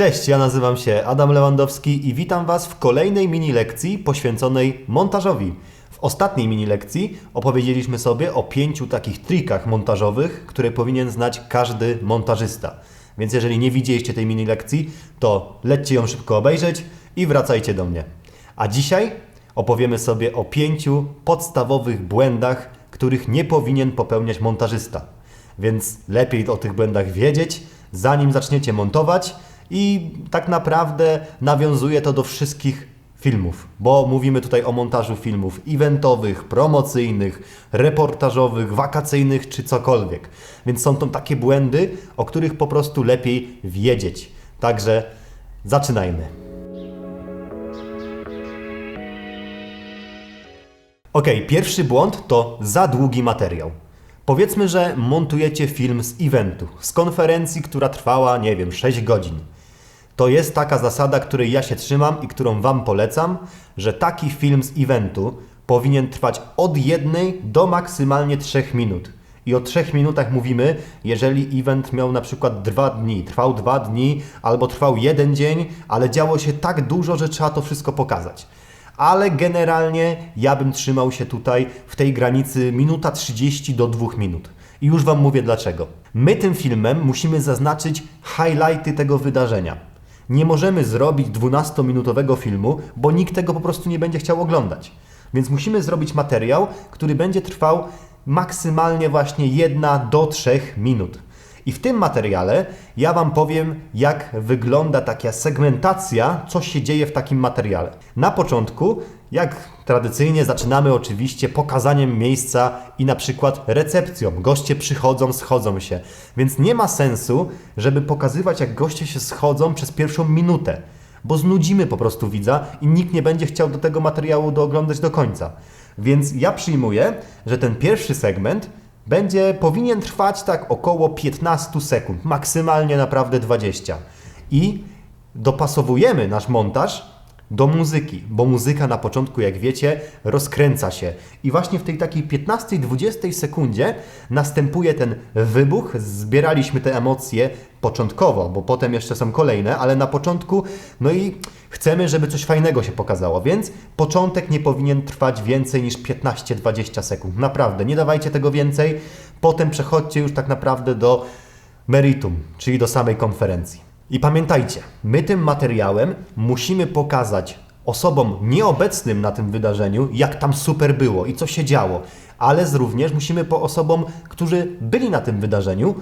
Cześć, ja nazywam się Adam Lewandowski i witam Was w kolejnej mini lekcji poświęconej montażowi. W ostatniej mini lekcji opowiedzieliśmy sobie o pięciu takich trikach montażowych, które powinien znać każdy montażysta. Więc jeżeli nie widzieliście tej mini lekcji, to lećcie ją szybko obejrzeć i wracajcie do mnie. A dzisiaj opowiemy sobie o pięciu podstawowych błędach, których nie powinien popełniać montażysta. Więc lepiej o tych błędach wiedzieć, zanim zaczniecie montować i tak naprawdę nawiązuje to do wszystkich filmów, bo mówimy tutaj o montażu filmów eventowych, promocyjnych, reportażowych, wakacyjnych czy cokolwiek. Więc są to takie błędy, o których po prostu lepiej wiedzieć. Także zaczynajmy. Ok, pierwszy błąd to za długi materiał. Powiedzmy, że montujecie film z eventu, z konferencji, która trwała, nie wiem, 6 godzin. To jest taka zasada, której ja się trzymam i którą Wam polecam, że taki film z eventu powinien trwać od jednej do maksymalnie 3 minut. I o 3 minutach mówimy, jeżeli event miał na przykład 2 dni, trwał 2 dni albo trwał jeden dzień, ale działo się tak dużo, że trzeba to wszystko pokazać ale generalnie ja bym trzymał się tutaj w tej granicy minuta 30 do 2 minut. I już Wam mówię dlaczego. My tym filmem musimy zaznaczyć highlighty tego wydarzenia. Nie możemy zrobić 12-minutowego filmu, bo nikt tego po prostu nie będzie chciał oglądać. Więc musimy zrobić materiał, który będzie trwał maksymalnie właśnie 1 do 3 minut. I w tym materiale ja Wam powiem, jak wygląda taka segmentacja, co się dzieje w takim materiale. Na początku, jak tradycyjnie, zaczynamy oczywiście pokazaniem miejsca i na przykład recepcją. Goście przychodzą, schodzą się. Więc nie ma sensu, żeby pokazywać, jak goście się schodzą przez pierwszą minutę, bo znudzimy po prostu widza i nikt nie będzie chciał do tego materiału dooglądać do końca. Więc ja przyjmuję, że ten pierwszy segment będzie, powinien trwać tak około 15 sekund, maksymalnie naprawdę 20. I dopasowujemy nasz montaż do muzyki, bo muzyka na początku, jak wiecie, rozkręca się. I właśnie w tej takiej 15-20 sekundzie następuje ten wybuch. Zbieraliśmy te emocje początkowo, bo potem jeszcze są kolejne, ale na początku, no i chcemy, żeby coś fajnego się pokazało, więc początek nie powinien trwać więcej niż 15-20 sekund. Naprawdę, nie dawajcie tego więcej. Potem przechodźcie już tak naprawdę do meritum, czyli do samej konferencji. I pamiętajcie, my tym materiałem musimy pokazać osobom nieobecnym na tym wydarzeniu, jak tam super było i co się działo, ale również musimy po osobom, którzy byli na tym wydarzeniu,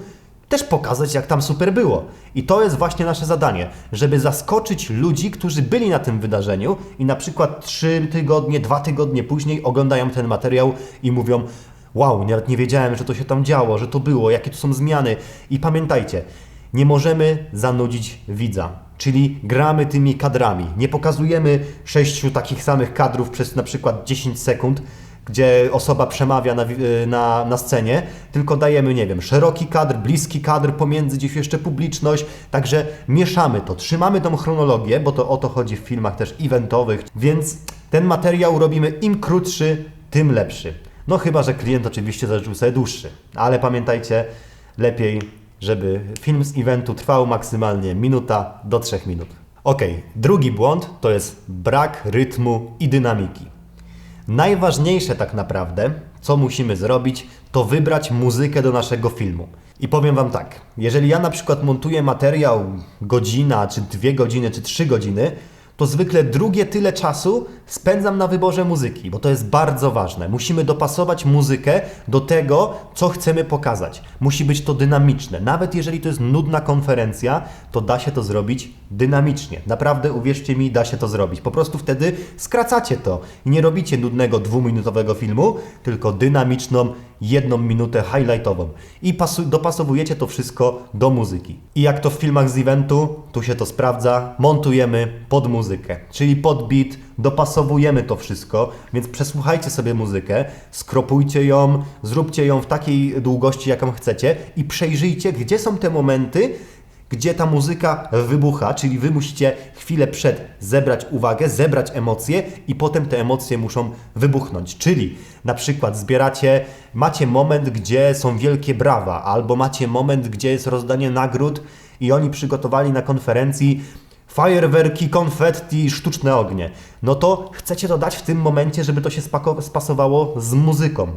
też pokazać, jak tam super było. I to jest właśnie nasze zadanie, żeby zaskoczyć ludzi, którzy byli na tym wydarzeniu i na przykład trzy tygodnie, dwa tygodnie później oglądają ten materiał i mówią: Wow, nawet nie wiedziałem, że to się tam działo, że to było, jakie tu są zmiany. I pamiętajcie, nie możemy zanudzić widza. Czyli gramy tymi kadrami. Nie pokazujemy sześciu takich samych kadrów przez na przykład 10 sekund, gdzie osoba przemawia na, na, na scenie, tylko dajemy, nie wiem, szeroki kadr, bliski kadr, pomiędzy gdzieś jeszcze publiczność, także mieszamy to, trzymamy tą chronologię, bo to o to chodzi w filmach też eventowych, więc ten materiał robimy im krótszy, tym lepszy. No chyba, że klient oczywiście zażyczył sobie dłuższy, ale pamiętajcie, lepiej żeby film z eventu trwał maksymalnie minuta do 3 minut. Ok, drugi błąd to jest brak rytmu i dynamiki. Najważniejsze tak naprawdę, co musimy zrobić, to wybrać muzykę do naszego filmu. I powiem Wam tak, jeżeli ja na przykład montuję materiał godzina, czy dwie godziny, czy trzy godziny, to zwykle drugie tyle czasu spędzam na wyborze muzyki, bo to jest bardzo ważne. Musimy dopasować muzykę do tego, co chcemy pokazać. Musi być to dynamiczne. Nawet jeżeli to jest nudna konferencja, to da się to zrobić dynamicznie. Naprawdę uwierzcie mi, da się to zrobić. Po prostu wtedy skracacie to i nie robicie nudnego dwuminutowego filmu, tylko dynamiczną, jedną minutę highlightową. I dopasowujecie to wszystko do muzyki. I jak to w filmach z eventu, tu się to sprawdza, montujemy pod muzykę, czyli pod beat, dopasowujemy to wszystko, więc przesłuchajcie sobie muzykę, skropujcie ją, zróbcie ją w takiej długości, jaką chcecie i przejrzyjcie, gdzie są te momenty, gdzie ta muzyka wybucha, czyli wy musicie chwilę przed zebrać uwagę, zebrać emocje i potem te emocje muszą wybuchnąć. Czyli na przykład zbieracie, macie moment, gdzie są wielkie brawa, albo macie moment, gdzie jest rozdanie nagród i oni przygotowali na konferencji fajerwerki, konfetti, sztuczne ognie. No to chcecie to dać w tym momencie, żeby to się spasowało z muzyką.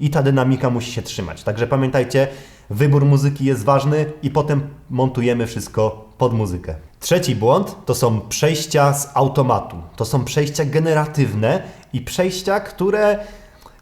I ta dynamika musi się trzymać. Także pamiętajcie, wybór muzyki jest ważny i potem montujemy wszystko pod muzykę. Trzeci błąd to są przejścia z automatu. To są przejścia generatywne i przejścia, które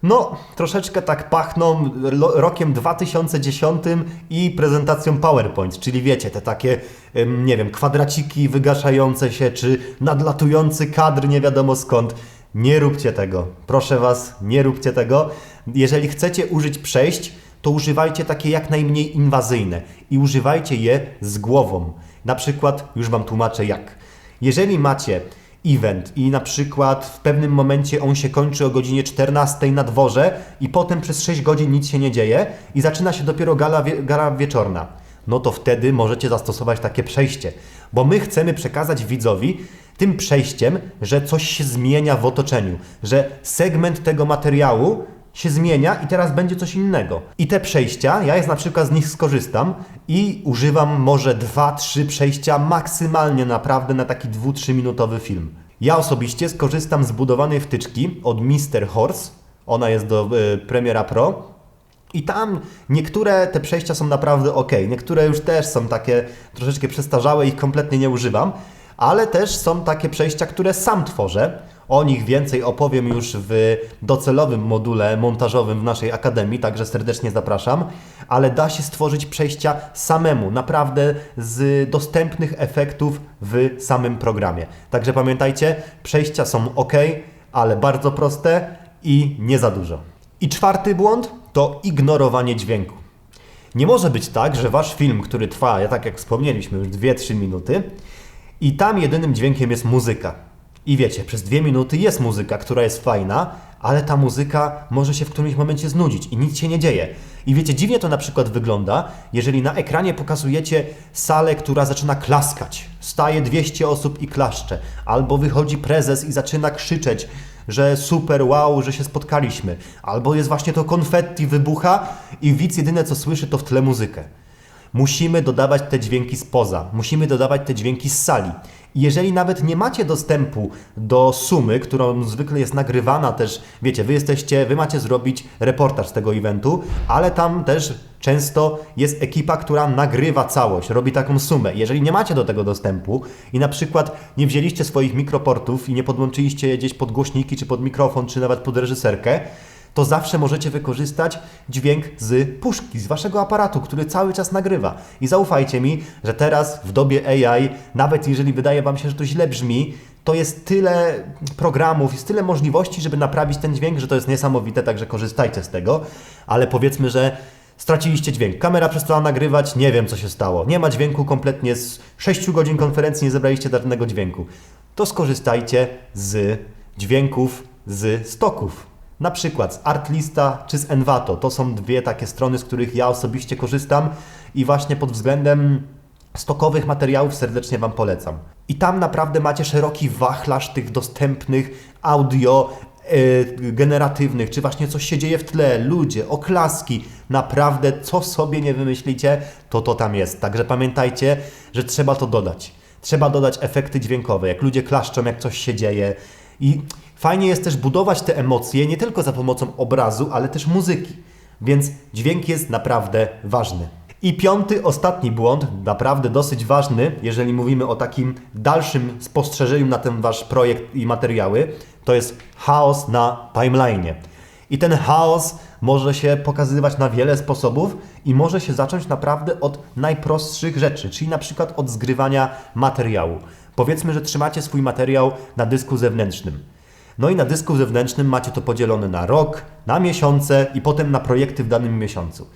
no, troszeczkę tak pachną rokiem 2010 i prezentacją PowerPoint, czyli wiecie, te takie, nie wiem, kwadraciki wygaszające się, czy nadlatujący kadr nie wiadomo skąd. Nie róbcie tego. Proszę Was, nie róbcie tego. Jeżeli chcecie użyć przejść, to używajcie takie jak najmniej inwazyjne i używajcie je z głową. Na przykład, już Wam tłumaczę jak. Jeżeli macie event i na przykład w pewnym momencie on się kończy o godzinie 14 na dworze i potem przez 6 godzin nic się nie dzieje i zaczyna się dopiero gala, wie, gala wieczorna, no to wtedy możecie zastosować takie przejście, bo my chcemy przekazać widzowi tym przejściem, że coś się zmienia w otoczeniu, że segment tego materiału się zmienia i teraz będzie coś innego. I te przejścia, ja jest na przykład z nich skorzystam i używam może 2-3 przejścia maksymalnie naprawdę na taki 2-3 minutowy film. Ja osobiście skorzystam z budowanej wtyczki od Mr. Horse. Ona jest do y, Premiera Pro. I tam niektóre te przejścia są naprawdę ok, niektóre już też są takie troszeczkę przestarzałe, ich kompletnie nie używam, ale też są takie przejścia, które sam tworzę. O nich więcej opowiem już w docelowym module montażowym w naszej akademii, także serdecznie zapraszam. Ale da się stworzyć przejścia samemu, naprawdę z dostępnych efektów w samym programie. Także pamiętajcie, przejścia są ok, ale bardzo proste i nie za dużo. I czwarty błąd to ignorowanie dźwięku. Nie może być tak, że wasz film, który trwa, ja tak jak wspomnieliśmy, już 2-3 minuty, i tam jedynym dźwiękiem jest muzyka. I wiecie, przez dwie minuty jest muzyka, która jest fajna, ale ta muzyka może się w którymś momencie znudzić i nic się nie dzieje. I wiecie, dziwnie to na przykład wygląda, jeżeli na ekranie pokazujecie salę, która zaczyna klaskać. Staje 200 osób i klaszcze. Albo wychodzi prezes i zaczyna krzyczeć, że super, wow, że się spotkaliśmy. Albo jest właśnie to konfetti wybucha i widz jedyne co słyszy to w tle muzykę. Musimy dodawać te dźwięki spoza, musimy dodawać te dźwięki z sali. Jeżeli nawet nie macie dostępu do sumy, którą zwykle jest nagrywana też, wiecie, wy jesteście, wy macie zrobić reportaż z tego eventu, ale tam też często jest ekipa, która nagrywa całość, robi taką sumę. Jeżeli nie macie do tego dostępu i na przykład nie wzięliście swoich mikroportów i nie podłączyliście je gdzieś pod głośniki, czy pod mikrofon, czy nawet pod reżyserkę, to zawsze możecie wykorzystać dźwięk z puszki, z waszego aparatu, który cały czas nagrywa. I zaufajcie mi, że teraz w dobie AI, nawet jeżeli wydaje wam się, że to źle brzmi, to jest tyle programów, jest tyle możliwości, żeby naprawić ten dźwięk, że to jest niesamowite, także korzystajcie z tego. Ale powiedzmy, że straciliście dźwięk. Kamera przestała nagrywać, nie wiem co się stało. Nie ma dźwięku kompletnie z 6 godzin konferencji, nie zebraliście żadnego dźwięku. To skorzystajcie z dźwięków z stoków. Na przykład z Artlista czy z Envato. To są dwie takie strony, z których ja osobiście korzystam i właśnie pod względem stokowych materiałów serdecznie Wam polecam. I tam naprawdę macie szeroki wachlarz tych dostępnych audio yy, generatywnych, czy właśnie coś się dzieje w tle, ludzie, oklaski, naprawdę co sobie nie wymyślicie, to to tam jest. Także pamiętajcie, że trzeba to dodać. Trzeba dodać efekty dźwiękowe, jak ludzie klaszczą, jak coś się dzieje. I fajnie jest też budować te emocje nie tylko za pomocą obrazu, ale też muzyki. Więc dźwięk jest naprawdę ważny. I piąty, ostatni błąd, naprawdę dosyć ważny, jeżeli mówimy o takim dalszym spostrzeżeniu na ten wasz projekt i materiały, to jest chaos na timeline'ie. I ten chaos może się pokazywać na wiele sposobów i może się zacząć naprawdę od najprostszych rzeczy, czyli na przykład od zgrywania materiału. Powiedzmy, że trzymacie swój materiał na dysku zewnętrznym. No i na dysku zewnętrznym macie to podzielone na rok, na miesiące i potem na projekty w danym miesiącu.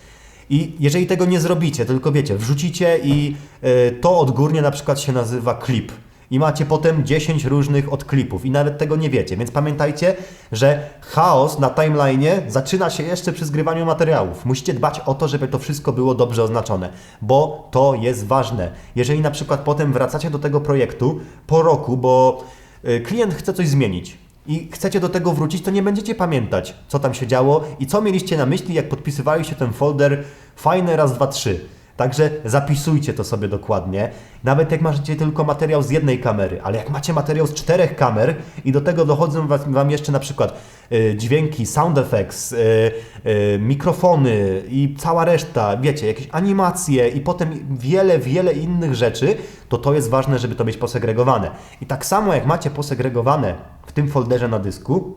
I jeżeli tego nie zrobicie, tylko wiecie, wrzucicie i y, to odgórnie na przykład się nazywa klip. I macie potem 10 różnych odklipów i nawet tego nie wiecie. Więc pamiętajcie, że chaos na timeline'ie zaczyna się jeszcze przy zgrywaniu materiałów. Musicie dbać o to, żeby to wszystko było dobrze oznaczone, bo to jest ważne. Jeżeli na przykład potem wracacie do tego projektu po roku, bo y, klient chce coś zmienić, i chcecie do tego wrócić, to nie będziecie pamiętać, co tam się działo i co mieliście na myśli, jak podpisywaliście ten folder fajne raz, dwa, trzy. Także zapisujcie to sobie dokładnie. Nawet jak macie tylko materiał z jednej kamery, ale jak macie materiał z czterech kamer i do tego dochodzą Wam jeszcze na przykład y, dźwięki, sound effects, y, y, mikrofony i cała reszta, wiecie, jakieś animacje i potem wiele, wiele innych rzeczy, to to jest ważne, żeby to mieć posegregowane. I tak samo jak macie posegregowane w tym folderze na dysku,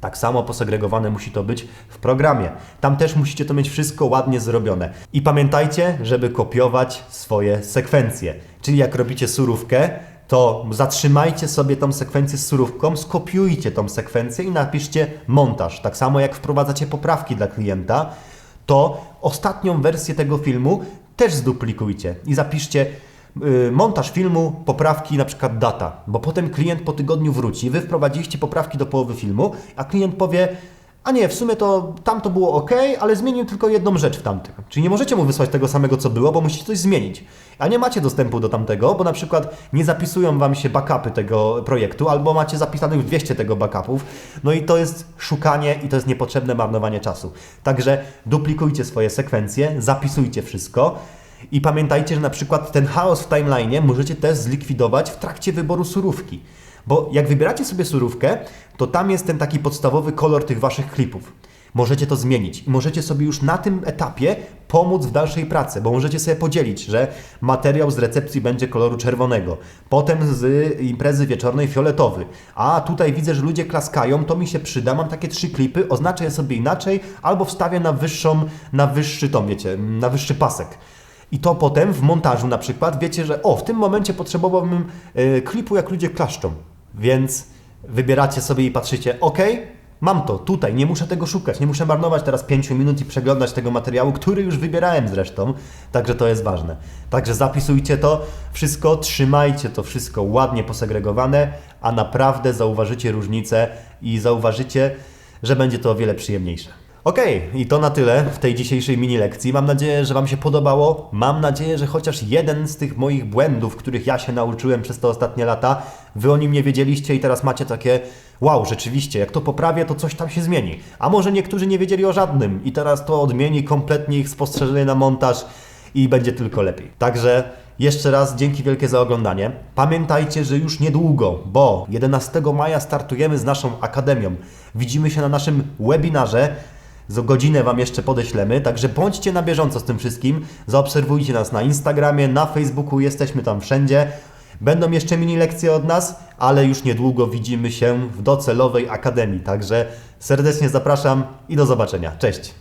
tak samo posegregowane musi to być w programie. Tam też musicie to mieć wszystko ładnie zrobione. I pamiętajcie, żeby kopiować swoje sekwencje. Czyli jak robicie surówkę, to zatrzymajcie sobie tą sekwencję z surówką, skopiujcie tą sekwencję i napiszcie montaż. Tak samo jak wprowadzacie poprawki dla klienta, to ostatnią wersję tego filmu też zduplikujcie i zapiszcie montaż filmu, poprawki, na przykład data, bo potem klient po tygodniu wróci, wy wprowadziliście poprawki do połowy filmu, a klient powie, a nie, w sumie to tam to było ok, ale zmienił tylko jedną rzecz w tamtym. Czyli nie możecie mu wysłać tego samego, co było, bo musicie coś zmienić. A nie macie dostępu do tamtego, bo na przykład nie zapisują wam się backupy tego projektu, albo macie zapisanych 200 tego backupów. No i to jest szukanie i to jest niepotrzebne marnowanie czasu. Także duplikujcie swoje sekwencje, zapisujcie wszystko. I pamiętajcie, że na przykład ten chaos w timeline możecie też zlikwidować w trakcie wyboru surówki. Bo jak wybieracie sobie surówkę, to tam jest ten taki podstawowy kolor tych waszych klipów. Możecie to zmienić i możecie sobie już na tym etapie pomóc w dalszej pracy, bo możecie sobie podzielić, że materiał z recepcji będzie koloru czerwonego, potem z imprezy wieczornej fioletowy. A tutaj widzę, że ludzie klaskają, to mi się przyda, mam takie trzy klipy, oznaczę je sobie inaczej albo wstawię na wyższą, na wyższy tom, wiecie, na wyższy pasek. I to potem w montażu na przykład wiecie, że o, w tym momencie potrzebowałbym y, klipu, jak ludzie klaszczą. Więc wybieracie sobie i patrzycie, ok, mam to tutaj, nie muszę tego szukać, nie muszę marnować teraz 5 minut i przeglądać tego materiału, który już wybierałem zresztą, także to jest ważne. Także zapisujcie to wszystko, trzymajcie to wszystko ładnie posegregowane, a naprawdę zauważycie różnicę i zauważycie, że będzie to o wiele przyjemniejsze. Okej, i to na tyle w tej dzisiejszej mini lekcji. Mam nadzieję, że Wam się podobało. Mam nadzieję, że chociaż jeden z tych moich błędów, których ja się nauczyłem przez te ostatnie lata, Wy o nim nie wiedzieliście i teraz macie takie wow, rzeczywiście, jak to poprawię, to coś tam się zmieni. A może niektórzy nie wiedzieli o żadnym i teraz to odmieni kompletnie ich spostrzeżenie na montaż i będzie tylko lepiej. Także jeszcze raz dzięki wielkie za oglądanie. Pamiętajcie, że już niedługo, bo 11 maja startujemy z naszą akademią. Widzimy się na naszym webinarze. Za godzinę Wam jeszcze podeślemy, także bądźcie na bieżąco z tym wszystkim. Zaobserwujcie nas na Instagramie, na Facebooku, jesteśmy tam wszędzie. Będą jeszcze mini lekcje od nas, ale już niedługo widzimy się w docelowej akademii. Także serdecznie zapraszam i do zobaczenia. Cześć!